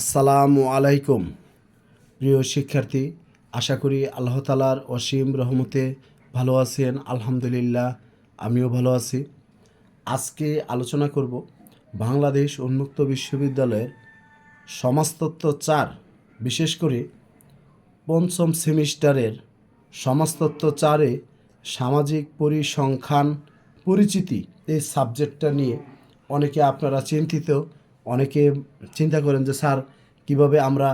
আসসালামু আলাইকুম। প্রিয় শিক্ষার্থী, আশা করি আল্লাহ তালার অসীম রহমতে ভালো আছেন, আলহামদুলিল্লাহ, আমিও ভালো আছি। আজকে আলোচনা করব বাংলাদেশ উন্মুক্ত বিশ্ববিদ্যালয়ের সমাজতত্ত্ব চার, বিশেষ করে পঞ্চম সেমিস্টারের সমাজতত্ত্ব চারে সামাজিক পরিসংখ্যান পরিচিতি এই সাবজেক্টটা নিয়ে অনেকে আপনারা চিন্তিত। অনেকে চিন্তা করেন যে, স্যার, কীভাবে আমরা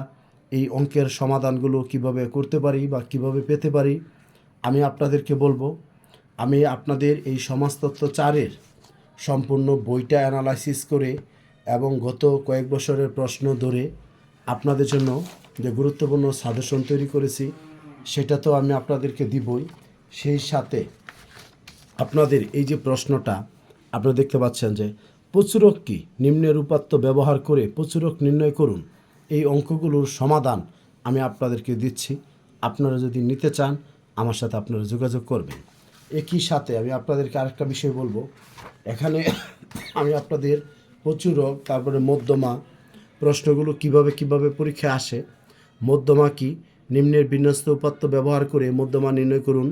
এই অঙ্কের সমাধানগুলো কীভাবে করতে পারি বা কীভাবে পেতে পারি? আমি আপনাদেরকে বলব, আমি আপনাদের এই সমাজতত্ত্ব চারের সম্পূর্ণ বইটা অ্যানালাইসিস করে এবং গত কয়েক বছরের প্রশ্ন ধরে আপনাদের জন্য যে গুরুত্বপূর্ণ সাজেশন তৈরি করেছি, সেটা তো আমি আপনাদেরকে দিবই। সেই সাথে আপনাদের এই যে প্রশ্নটা, আপনারা দেখতে পাচ্ছেন যে প্রচুরক কি? নিম্নের উপাত্ত ব্যবহার করে প্রচুরক নির্ণয় করুন। এই অঙ্কগুলোর সমাধান আমি আপনাদেরকে দিচ্ছি। আপনারা যদি নিতে চান, আমার সাথে আপনারা যোগাযোগ করবেন। একই সাথে আমি আপনাদেরকে আরেকটা বিষয় বলব। এখানে আমি আপনাদের প্রচুরক, তারপরে মধ্যমা প্রশ্নগুলো কীভাবে কীভাবে পরীক্ষায় আসে, মধ্যমা কি? নিম্নের বিন্যস্ত উপাত্ত ব্যবহার করে মধ্যমা নির্ণয় করুন।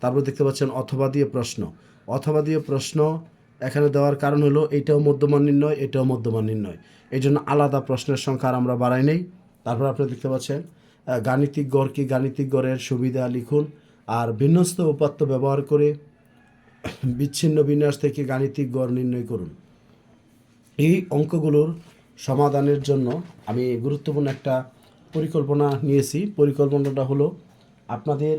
তারপর দেখতে পাচ্ছেন অথবা দিয়ে প্রশ্ন। অথবা দিয়ে প্রশ্ন এখানে দেওয়ার কারণ হলো এটাও মধ্যমান নির্ণয়, এটাও মধ্যমান নির্ণয়। এই জন্য আলাদা প্রশ্নের সংখ্যা আর আমরা বাড়াই নেই। তারপর আপনি দেখতে পাচ্ছেন গাণিতিক গড় কি? গাণিতিক গড়ের সুবিধা লিখুন। আর বিন্যস্ত উপাত্ত ব্যবহার করে বিচ্ছিন্ন বিন্যাস থেকে গাণিতিক গড় নির্ণয় করুন। এই অঙ্কগুলোর সমাধানের জন্য আমি গুরুত্বপূর্ণ একটা পরিকল্পনা নিয়েছি। পরিকল্পনাটা হলো, আপনাদের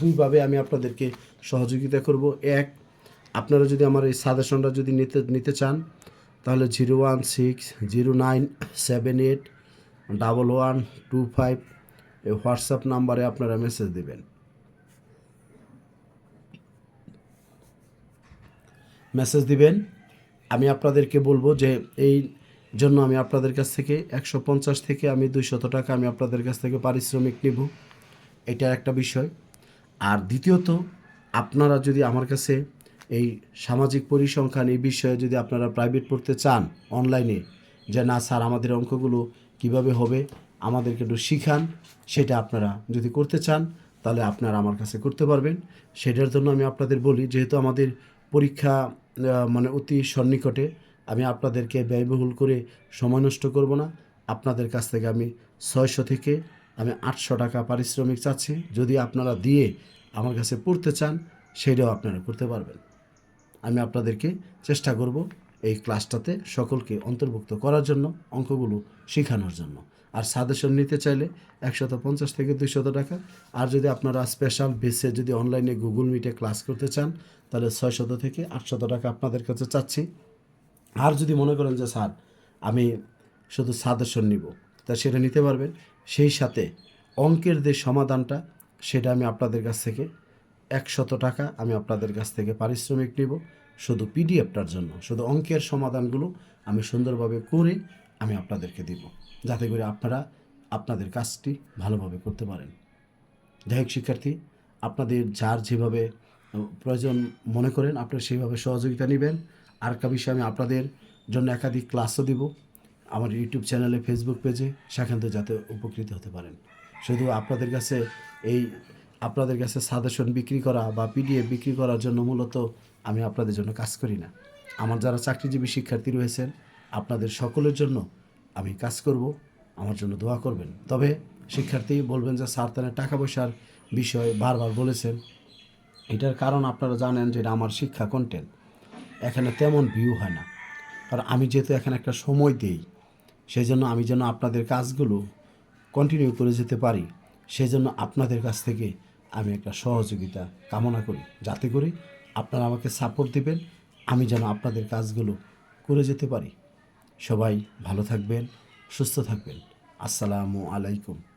দুইভাবে আমি আপনাদেরকে সহযোগিতা করব। এক আপনারা যদি আমার এই সাজেশনটা যদি নিতে নিতে চান, তাহলে zero one six, zero nine, seven eight, double one, two five এই হোয়াটসঅ্যাপ নাম্বারে আপনারা মেসেজ দেবেন। মেসেজ দিবেন। আমি আপনাদেরকে বলব যে এই জন্য আমি আপনাদের কাছ থেকে একশো পঞ্চাশ থেকে আমি দুইশত টাকা আমি আপনাদের কাছ থেকে পারিশ্রমিক নিব। এটা একটা বিষয়। আর দ্বিতীয়ত, আপনারা যদি আমার কাছে এই সামাজিক পরিসংখ্যান এই বিষয়ে যদি আপনারা প্রাইভেট পড়তে চান অনলাইনে যে, না স্যার, আমাদের অঙ্কগুলো কীভাবে হবে? আমাদেরকে একটু শিখান। সেটা আপনারা যদি করতে চান, তাহলে আপনারা আমার কাছে করতে পারবেন। সেটার জন্য আমি আপনাদের বলি, যেহেতু আমাদের পরীক্ষা মানে অতি সন্নিকটে, আমি আপনাদেরকে ব্যয়বহুল করে সময় নষ্ট করব না। আপনাদের কাছ থেকে আমি ছয়শো থেকে আমি আটশো টাকা পারিশ্রমিক চাচ্ছি। যদি আপনারা দিয়ে আমার কাছে পড়তে চান, সেটাও আপনারা করতে পারবেন। আমি আপনাদেরকে চেষ্টা করব এই ক্লাসটাতে সকলকে অন্তর্ভুক্ত করার জন্য, অঙ্কগুলো শেখানোর জন্য। আর সাজেশন নিতে চাইলে একশত পঞ্চাশ থেকে দুইশত টাকা। আর যদি আপনারা স্পেশাল বেসে যদি অনলাইনে গুগল মিটে ক্লাস করতে চান, তাহলে ছয়শত থেকে আটশত টাকা আপনাদের কাছে চাচ্ছি। আর যদি মনে করেন যে, স্যার, আমি শুধু সাজেশন নিব তা সেটা নিতে পারবেন। সেই সাথে অঙ্কের যে সমাধানটা, সেটা আমি আপনাদের কাছ থেকে একশত টাকা আমি আপনাদের কাছ থেকে পারিশ্রমিক নেব। শুধু পিডিএফটার জন্য, শুধু অঙ্কের সমাধানগুলো আমি সুন্দরভাবে করে আমি আপনাদেরকে দিব, যাতে করে আপনারা আপনাদের কাজটি ভালোভাবে করতে পারেন। যাই হোক, শিক্ষার্থী, আপনাদের যার যেভাবে প্রয়োজন মনে করেন, আপনারা সেইভাবে সহযোগিতা নেবেন। আর একটা বিষয় আমি আপনাদের জন্য একাধিক ক্লাসও দিব আমার ইউটিউব চ্যানেলে, ফেসবুক পেজে, সেখান থেকে যাতে উপকৃত হতে পারেন। শুধু আপনাদের কাছে এই আপনাদের কাছে সাজেশন বিক্রি করা বা পিডিএফ বিক্রি করার জন্য মূলত আমি আপনাদের জন্য কাজ করি না। আমার যারা চাকরিজীবী শিক্ষার্থী রয়েছেন, আপনাদের সকলের জন্য আমি কাজ করব, আমার জন্য দোয়া করবেন। তবে শিক্ষার্থী বলবেন যে, স্যার তারা টাকা পয়সার বিষয়ে বারবার বলেছেন। এটার কারণ আপনারা জানেন যে, এটা আমার শিক্ষা কন্টেন্ট এখানে তেমন ভিউ হয় না। কারণ আমি যেহেতু এখানে একটা সময় দিই সেই জন্য আমি যেন আপনাদের কাজগুলো কন্টিনিউ করে যেতে পারি। সেই জন্য আপনাদের কাছ থেকে আমি একটা সহযোগিতা কামনা করি, যাতে করে আপনারা আমাকে সাপোর্ট দেবেন, আমি যেন আপনাদের কাজগুলো করে যেতে পারি। সবাই ভালো থাকবেন, সুস্থ থাকবেন। আসসালামু আলাইকুম।